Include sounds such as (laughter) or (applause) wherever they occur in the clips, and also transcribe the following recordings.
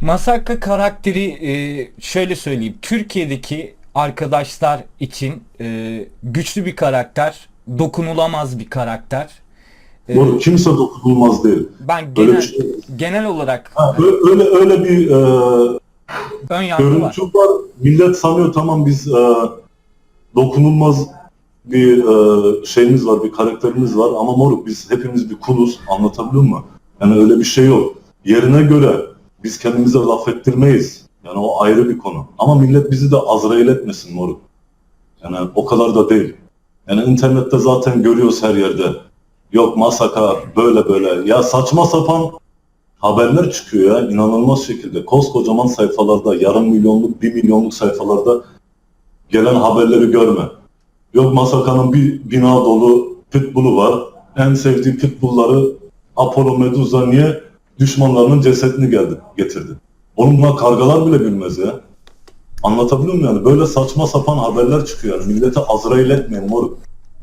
Masaka karakteri e, şöyle söyleyeyim. Türkiye'deki arkadaşlar için e, güçlü bir karakter, dokunulamaz bir karakter. E, Moruk kimse dokunulmaz değil. ben Öyle genel bir şey. genel olarak Ha, öyle öyle bir e, ön yargı var. görüntü var. Millet sanıyor tamam biz e, dokunulmaz bir e, şeyimiz var, bir karakterimiz var ama moruk biz hepimiz bir kuluz. Anlatabiliyor muyum? Yani öyle bir şey yok. Yerine göre biz kendimize laf ettirmeyiz. Yani o ayrı bir konu. Ama millet bizi de Azrail etmesin moruk. Yani o kadar da değil. Yani internette zaten görüyoruz her yerde. Yok masaka böyle böyle. Ya saçma sapan haberler çıkıyor ya inanılmaz şekilde. Koskocaman sayfalarda, yarım milyonluk, bir milyonluk sayfalarda gelen haberleri görme. Yok Masaka'nın bir bina dolu pitbull'u var. En sevdiği pitbull'ları Apollo Medusa niye düşmanlarının cesedini geldi, getirdi. Oğlum buna kargalar bile bilmez ya. Anlatabiliyor muyum yani? Böyle saçma sapan haberler çıkıyor yani. Millete azrail etmeyin moruk.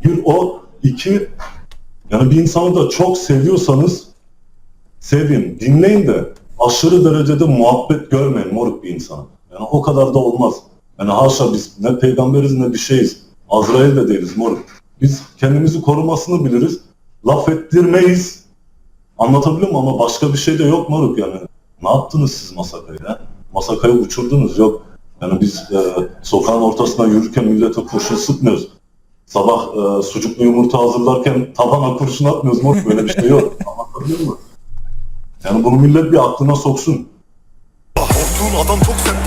Bir o, iki yani bir insanı da çok seviyorsanız sevin, dinleyin de aşırı derecede muhabbet görmeyin moruk bir insana. Yani o kadar da olmaz. Yani haşa biz ne peygamberiz ne bir şeyiz. Azrail de değiliz moruk. Biz kendimizi korumasını biliriz. Laf ettirmeyiz. Anlatabiliyor muyum ama başka bir şey de yok moruk yani. Ne yaptınız siz Masaka'yı ya? Masaka'yı uçurdunuz yok. Yani biz e, sokağın ortasında yürürken millete kurşun sıkmıyoruz. Sabah e, sucuklu yumurta hazırlarken tabana kurşun atmıyoruz moruk böyle bir şey yok. (laughs) Anlatabiliyor muyum? Yani bunu millet bir aklına soksun. Korktuğun adam çok sert